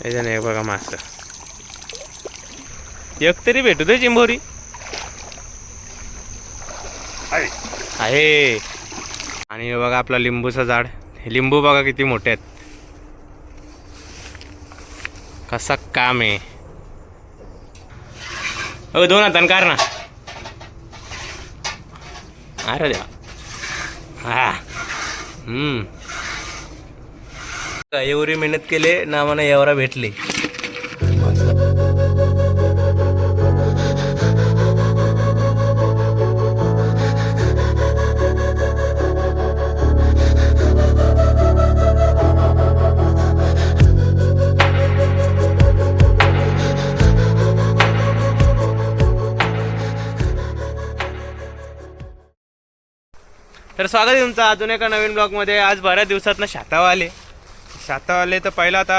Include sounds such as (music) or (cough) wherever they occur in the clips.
त्याच्याने हे बघा मास एक तरी भेटू दे चिंबोरी आहे आणि हे बघा आपला लिंबूचं झाड लिंबू बघा किती मोठे आहेत कसा काम आहे अ दोन हातान कार ना अरे द्या हा हम्म एवढी मेहनत केले ना मला एवढा भेटले. तर स्वागत आहे तुमचं अजून एका नवीन ब्लॉगमध्ये. आज बऱ्याच दिवसातनं शाताव आले. शाताव आले तर पहिलं आता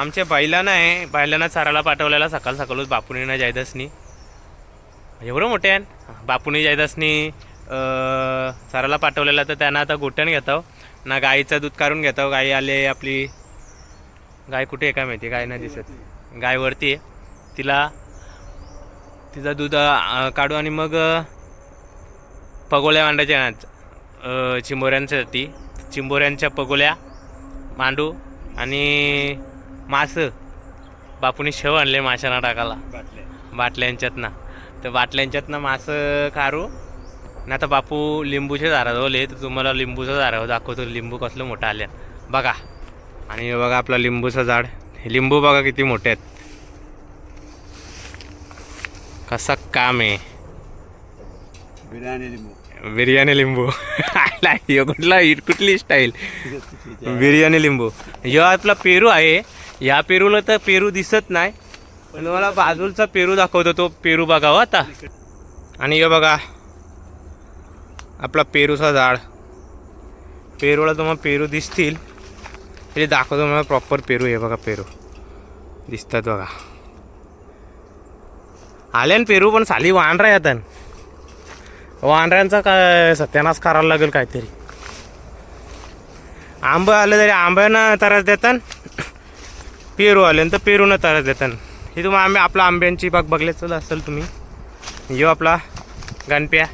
आमच्या बैलांना आहे. बैलांना चाराला पाठवलेला सकाळ सकाळच बापुनी ना जायदसनी. एवढं मोठे आहे? बापुनी जायदासनी चाराला पाठवलेला तर त्यांना आता गोट्यान घेतो. ना गाईचं दूध काढून घेतो. गाई आले आपली. गाय कुठे आहे काय माहिती? गाय नाही दिसत. गाय वरती आहे. तिला तिचं दूध काढू आणि मग पगोळ्या पगोल्या मांडायच्या चिंबोऱ्यांसाठी चिंबोऱ्यांच्या पगोल्या मांडू आणि मास. बापूने शेव आणले माशांना टाकायला. बाटल्यांच्यातनं. तर बाटल्यांच्यातनं मास काढू. आणि आता बापू लिंबूचे झाडाजवळ आहे तर तुम्हाला लिंबूचं झाड दाखवतो. लिंबू कसलं मोठं आले. बघा. आणि हे बघा आपला लिंबूचं झाड. लिंबू बघा किती मोठे आहेत. कसा काम आहे. बिर्याणी लिंबू. बिर्याणी लिंबू. आला ह्यो कुठला कुठली स्टाईल बिर्याणी लिंबू. यो आपला पेरू आहे. या पेरूला तर पेरू दिसत नाही. पण मला बाजूलचा पेरू दाखवतो तो पेरू बघावा हो आता. आणि हे बघा आपला पेरूचा झाड. पेरूला तुम्हाला पेरू दिसतील. हे दाखवतो मला प्रॉपर पेरू आहे बघा पेरू. दिसतात बघा. आल्यान पेरू पण साली वांढरा येतात वांढऱ्यांचा काय सत्यानाश करायला लागेल काहीतरी. आंबं आलं तरी आंब्यानं त्रास देतात पेरू आले तर पेरूनं त्रास देतात हे तुम्ही आंबे आपला आंब्यांची बाग बघल्याचं असेल तुम्ही. यो आपला गणप्या.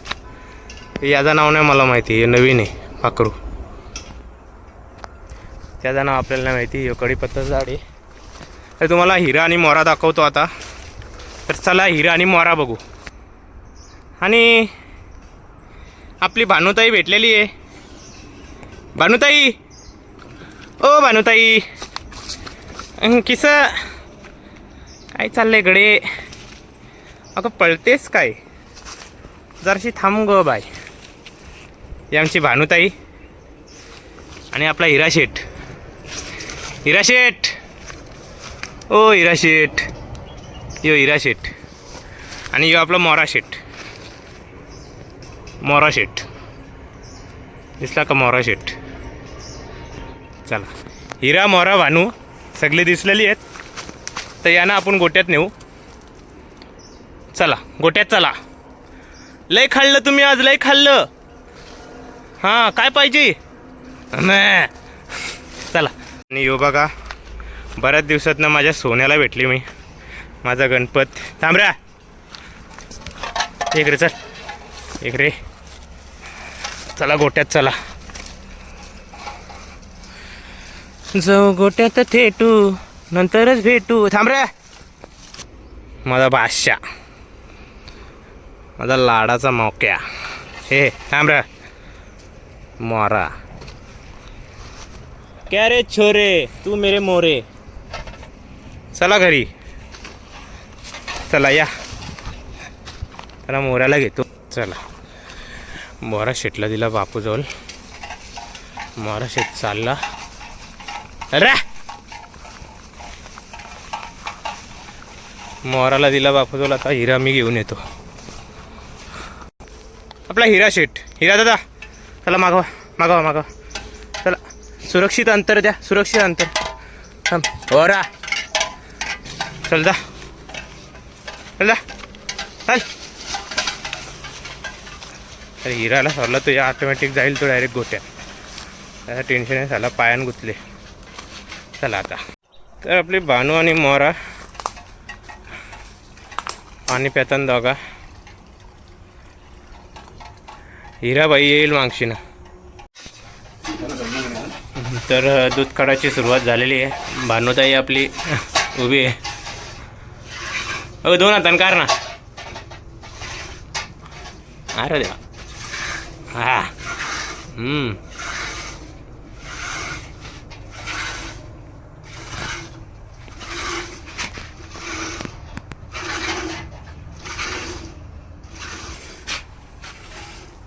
याचं नाव नाही मला माहिती हे नवीन आहे पाखरू. त्याचं नाव आपल्याला नाही माहिती यो कडीपत्ताचं झाड आहे. तर तुम्हाला हिरा आणि मोरा दाखवतो आता. तर चला हिरा आणि मोरा बघू. आणि आपली भानुताई भेटलेली आहे. भानुताई! ओ भानुताई! अं, किस काय चाललंय गडे? अगं पळतेस काय? जराशी थांब ग बाय ही आमची भानुताई आणि आपला हिरा शेठ. हिरा शेठ! ओ हिरा शेठ. यो हिरा शेठ. आणि यो आपला मोरा शेठ. मोरा शेट. दिसला का मोरा शेट? चला. हिरा मोरा भानू सगळे दिसलेली आहेत. तर यांना आपण गोट्यात नेऊ. चला गोट्यात चला. लय खाल्लं तुम्ही आज लय खाल्लं. हां काय पाहिजे? चला. आणि यो बघा बऱ्याच दिवसातनं माझ्या सोन्याला भेटली मी. माझा गणपत. थांबऱ्या एक रे चल. एक रे. चला गोट्यात चला. जाऊ गोट्यात थेटू नंतरच भेटू. थांब रे. माझा बादशा माझा लाडाचा मौक्या. हे थांब रे. मोरा. क्या रे छोरे तू मेरे मोरे. चला घरी. चला या. त्याला मोऱ्याला घेतो. चला. मोरा शेटला दिला बापूजवळ. मोरा शेट चालला. अरे! मोराला दिला बापूजवळ आता हिरा मी घेऊन येतो. आपला हिरा शेट. हिरा दादा चला मागवा मागवा मागवा. चला सुरक्षित अंतर द्या सुरक्षित अंतर. थांब. ओरा चल जा. चल जा. चल. तर हिराला सरला तो या ऑटोमॅटिक जाईल तो डायरेक्ट गोट्या. त्याला टेन्शन आहे झाला पायान गुतले. चला आता. तर आपली भानू आणि मोरा पाणी पेताना दोघा. हिराबाई येईल मागशीनं तर दूध काढायची सुरुवात झालेली आहे. भानुताई आपली उभी आहे. अगं दोन हातान कार ना. अरे देवा. हा हम्म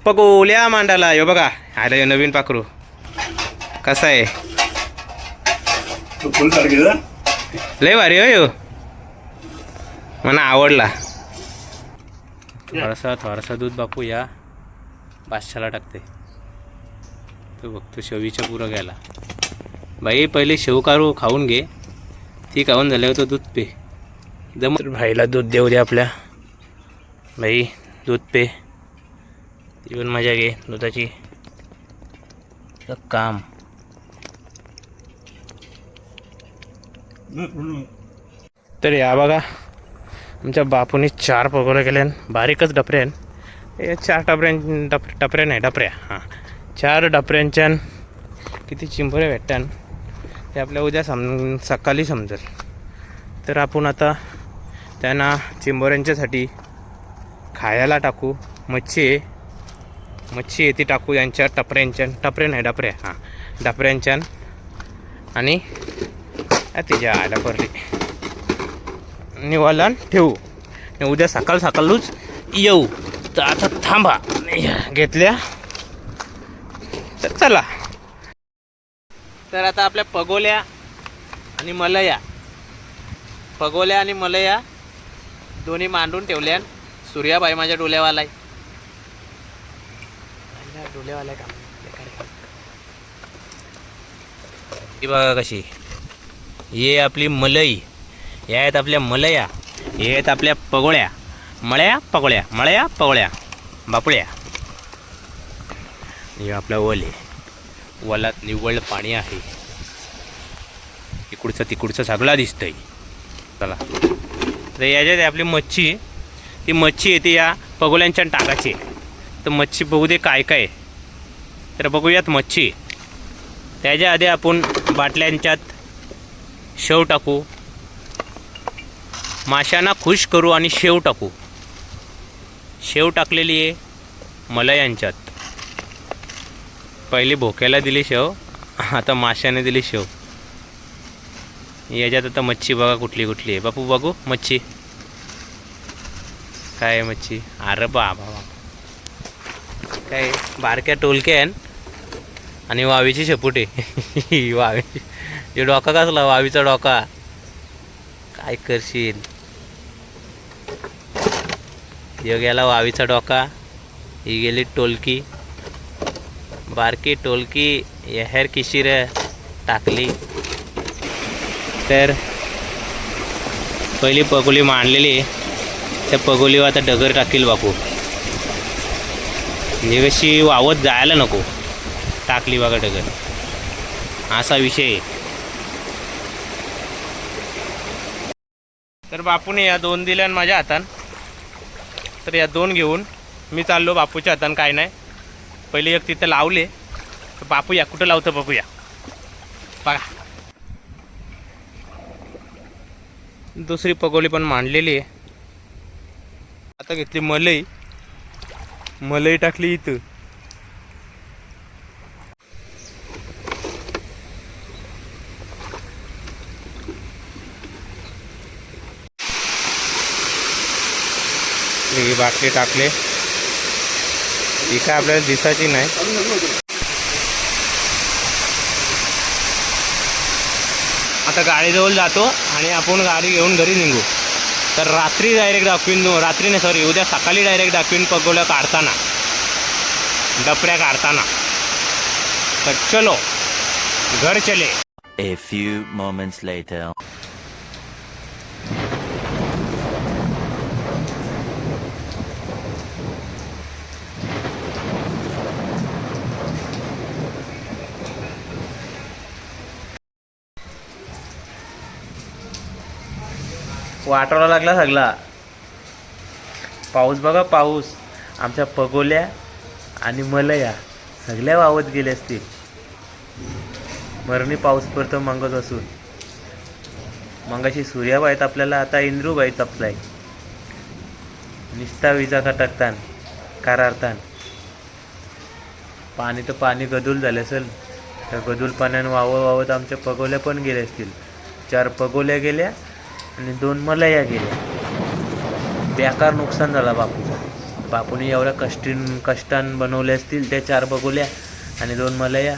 पगोल्या मांडाला यो बघा अरे नवीन पाखरू कसा आहे फुल सारखे लय भारी हो यो मला आवडला थोडासा थोडासा दूध बापू या पाचशाला टाकते. तो बघतो शेवीच्या पुरं घ्यायला. बाई पहिले शेव खाऊन घे. ती खाऊन झाल्यावर तो दूध पे. जम भाईला दूध देऊ दे आपल्या. बाई दूध पे. ती पण मजा घे दुधाची. काम. तर या बघा आमच्या बापूने चार पगोले केले बारीकच डपरे हे चार टपऱ्यां डप टपऱ्या नाही डपऱ्या. हां. चार डपऱ्यांच्या किती चिंबरे भेटतात ते आपल्या उद्या सम सकाळी समजेल. तर आपण आता त्यांना चिंबोऱ्यांच्यासाठी खायला टाकू. मच्छी आहे. मच्छी आहे ती टाकू यांच्या टपऱ्यांच्या टपरे नाही डपऱ्या हां. डपऱ्यांच्या आणि तिच्या आल्या परली निवालन ठेवू. आणि उद्या सकाळ सकाळूच येऊ. तर आता थांबा. घेतल्या? तर चला. तर आता आपल्या पगोल्या आणि मलया. पगोल्या आणि मलया दोन्ही मांडून ठेवल्या सूर्याबाई माझ्या डोल्यावाला आहे डोल्यावाला का? ही बघा कशी. ये आपली मलई. या आहेत आपल्या मलया. हे आहेत आपल्या पगोळ्या मळ्या पगोळ्या मळ्या पगोळ्या. बापळ्या हे आपला वल आहे. वलात निव्वळ पाणी आहे. इकडचं तिकडचं सगळा दिसतंय. चला. तर याच्यात आपली मच्छी ती मच्छी येते या पगोल्यांच्या टाकाची. तर मच्छी बघू दे काय काय तर बघूयात मच्छी. त्याच्या आधी आपण बाटल्यांच्यात शेव टाकू. माशांना खुश करू आणि शेव टाकू. शेव टाकलेली आहे मलयांच्यात पहिली भोक्याला दिली शेव आता माशाने दिली शेव. याच्यात आता मच्छी बघा कुठली कुठली आहे. बापू बघू मच्छी. काय आहे मच्छी? अरे बाबा बाबा. काय बारक्या टोलक्या आहे आणि वावीची शेपुटे. (laughs) वावी. हे डोका कसला? वावीचा डोका. काय करशील? ह्यो गेला वावीचा डोका ही गेली टोलकी. बारकी टोलकी हेर किशीर टाकली. तर पहिली पगोली मांडलेली त्या पगोलीवर आता डगर टाकील बापू. म्हणजे कशी वावत जायला नको. टाकली बघा डगर. असा विषय आहे. तर बापूने या दोन दिल्या माझ्या हातान. तर या दोन घेऊन मी चाललो बापूच्या हातान काय नाही. पहिले एक तिथं लावले. तर बापू या कुठं लावतं बघूया बघा. दुसरी पगोली पण मांडलेली आहे. आता घेतली मलई. मलई टाकली इथं. ही बाटली टाकले. ही काय आपल्याला दिसायची नाही. आता गाडीजवळ जातो आणि आपण गाडी घेऊन घरी निघू. तर रात्री डायरेक्ट दाखवीन रात्री नाही सॉरी उद्या सकाळी डायरेक्ट दाखवीन पगोल्या काढताना. डपऱ्या काढताना. तर चलो घर चले. A few moments later. वाटवायला लागला सगळा. पाऊस बघा पाऊस. आमच्या पगोल्या आणि मलया सगळ्या वावत गेल्या असतील. मरणी पाऊस पडतो मंगत असून. मंगाशी सूर्याबाईत आपल्याला आता इंद्रूबाई चपलाय. निस्ता विजा कटकतान करारतान. पाणी तर पाणी गदूल झालं असेल. त्या गदूल पाण्यानं वावं वावत आमच्या पगोल्या पण गेल्या असतील. चार पगोल्या गेल्या आणि दोन मलया गेल्या. बेकार नुकसान झाला बापूचा. बापूने एवढ्या कष्टीन कष्टान बनवले असतील त्या चार बगोल्या आणि दोन मलया.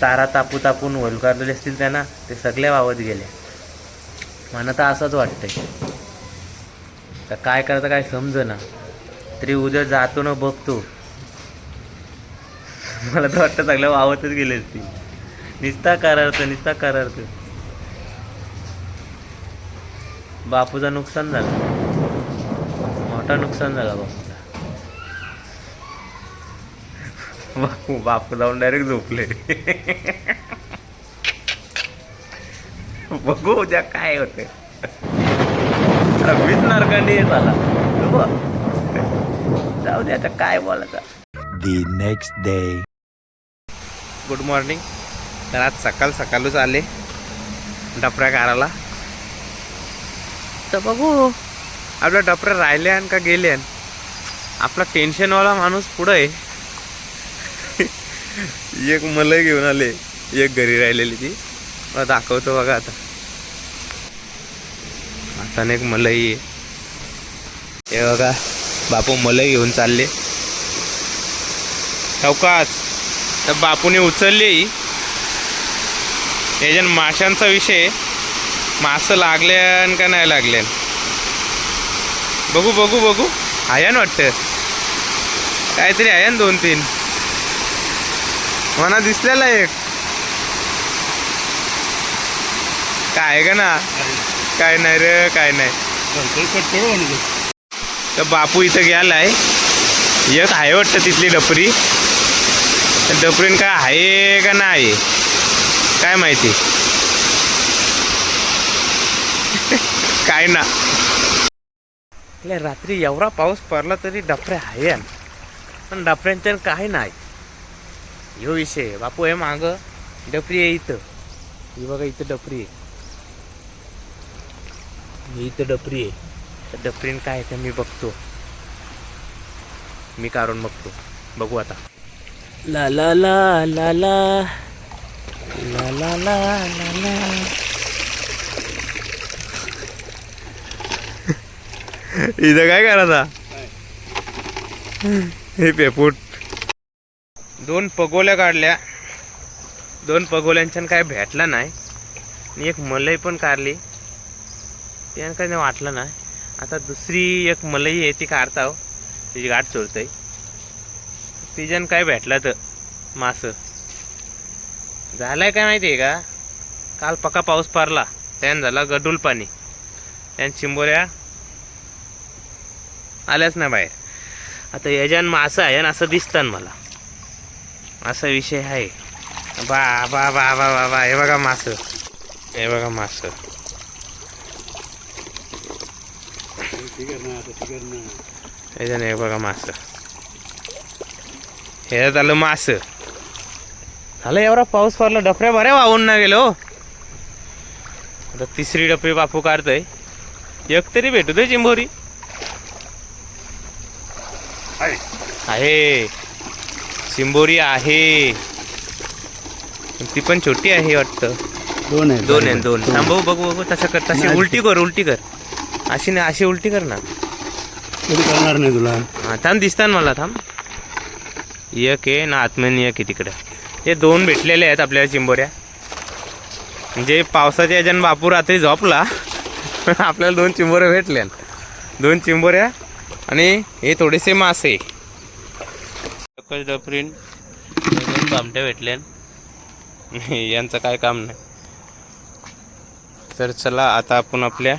तारा तापू तापून वलकारलेले असतील त्यांना ते सगळ्या वावत गेल्या मला तर असंच वाटतंय. तर काय करता काय समजना. तरी उद्या जातो ना बघतो. मला तर वाटतं सगळ्या वावतच गेले असतील. निस्ता करार्थ निस्ता करार्थ. बापूचं नुकसान झालं. मोठा नुकसान झाला बापूचा बापू बापू जाऊन डायरेक्ट झोपले. बघू उद्या काय होते वीज नरकांडी झाला. बघू. जाऊ दे आता काय बोलायचं. The next day. Good morning तर आज सकाळ सकाळच आले. डपऱ्या काराला तर बघू. आपल्या डपऱ्या राहिल्या का गेल्या आपला टेन्शनवाला माणूस पुढं आहे. (laughs) एक मलई घेऊन आले. एक घरी राहिलेली ती. मला दाखवतो बघा आता. आता एक मलई आहे. हे बघा. बापू मलई घेऊन चालले. चौकात. तर बापूने उचलली. याच्यान माशांचा विषय मासं लागल्यान का नाही लागल्यान? बघू बघू बघू. आहे ना वाटतं. काहीतरी आहे ना दोन तीन. म्हणा दिसलेला एक. काय आहे का ना? काय नाही रे काय नाही. तर बापू इथं गेलाय. एक आहे वाटतं तिथली डपरी. डपरीन काय आहे का नाही? काय माहिती? काय ना. रात्री एवढा पाऊस पडला तरी डफरे आहे. पण डफऱ्यांच्या काय नाही. ह्यो विषय बापू हे माग डफरी आहे इथं. ही बघा इथं डफरी आहे. इथं डफरी आहे. तर काय आहे ते मी बघतो. मी काढून बघतो. बघू आता. ला ला ला ला. ला ला ला ला ला. इथं काय करायचा हे पेपूट. दोन पगोल्या काढल्या. दोन पगोल्यांच्या काय भेटला नाही. आणि एक मलई पण काढली. त्यानं काही नाही वाटलं नाही. आता दुसरी एक मलई आहे ती काढता हो. तिची गाठ चोरतय तिच्यानं काय भेटला तर मास. झालाय काय माहिती आहे का? काल पक्का पाऊस पारला त्यानं झाला गडूल पाणी. त्यानं चिंबोऱ्या आल्याच नाही बाहेर. आता यजन मासं आहे ना असं दिसतं मला. असा विषय आहे. बा बा बा बा बा बा हे बघा मासं. हे बघा मासं. यजन हे बघा मासं. हे झालं मास. झालं एवढा पाऊस पडला डफऱ्या बऱ्या वाहून ना गेलो हो. आता तिसरी डफे बापू काढतोय. एक तरी भेटू दे चिंबोरी. आहे. चिंबोरी आहे. ती पण छोटी आहे वाटतं. दोन आहे दोन आहे दोन थांबव बघू बघू तसं कर तशी उलटी कर उलटी कर. अशी नाही अशी उलटी कर ना. कधी करणार नाही तुला. हा थांब दिसतात मला थांब. एक आहे ना आत्म्याने एक आहे तिकडं. हे दोन भेटलेले आहेत आपल्याला चिंबोऱ्या. म्हणजे पावसाच्या याच्यानं बापू रात्री झोपला. (laughs) आपल्याला दोन चिंबोऱ्या भेटल्या दोन चिंबोऱ्या आणि हे थोडेसे मासे. एकच डफरीन दोन भेटल्या (laughs) यांचं काय काम नाही. तर चला आता आपण आपल्या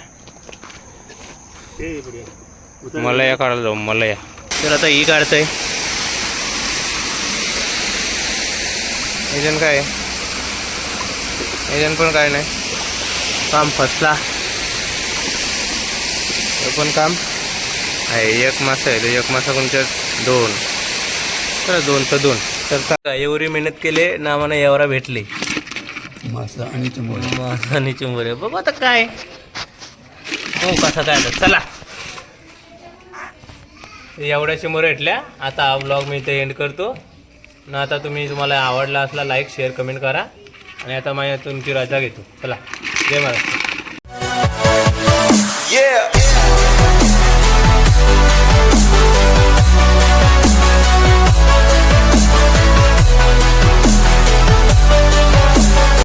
मलया काढायला जाऊ मलया. तर आता ही काढतंय. एजन काय? एजन पण काय नाही. काम फसला. पण काम? आहे एक मासा आहे तर एक मासा कोणत्या दोन. तर दोन तर दोन. तर एवढी मेहनत केली ना मला एवढा भेटली. मासा आणि चुंबर. मासा आणि चुंबर. बघ आता काय. हो कसं काय आता चला. एवढ्या चिंबोरे भेटल्या. आता हा ब्लॉग मी इथे एंड करतो. ना आता तुम्ही तुम्हाला आवडला असला लाईक शेअर कमेंट करा. आणि आता माझ्या तुमची रजा घेतो. चला. जय महाराष्ट्र.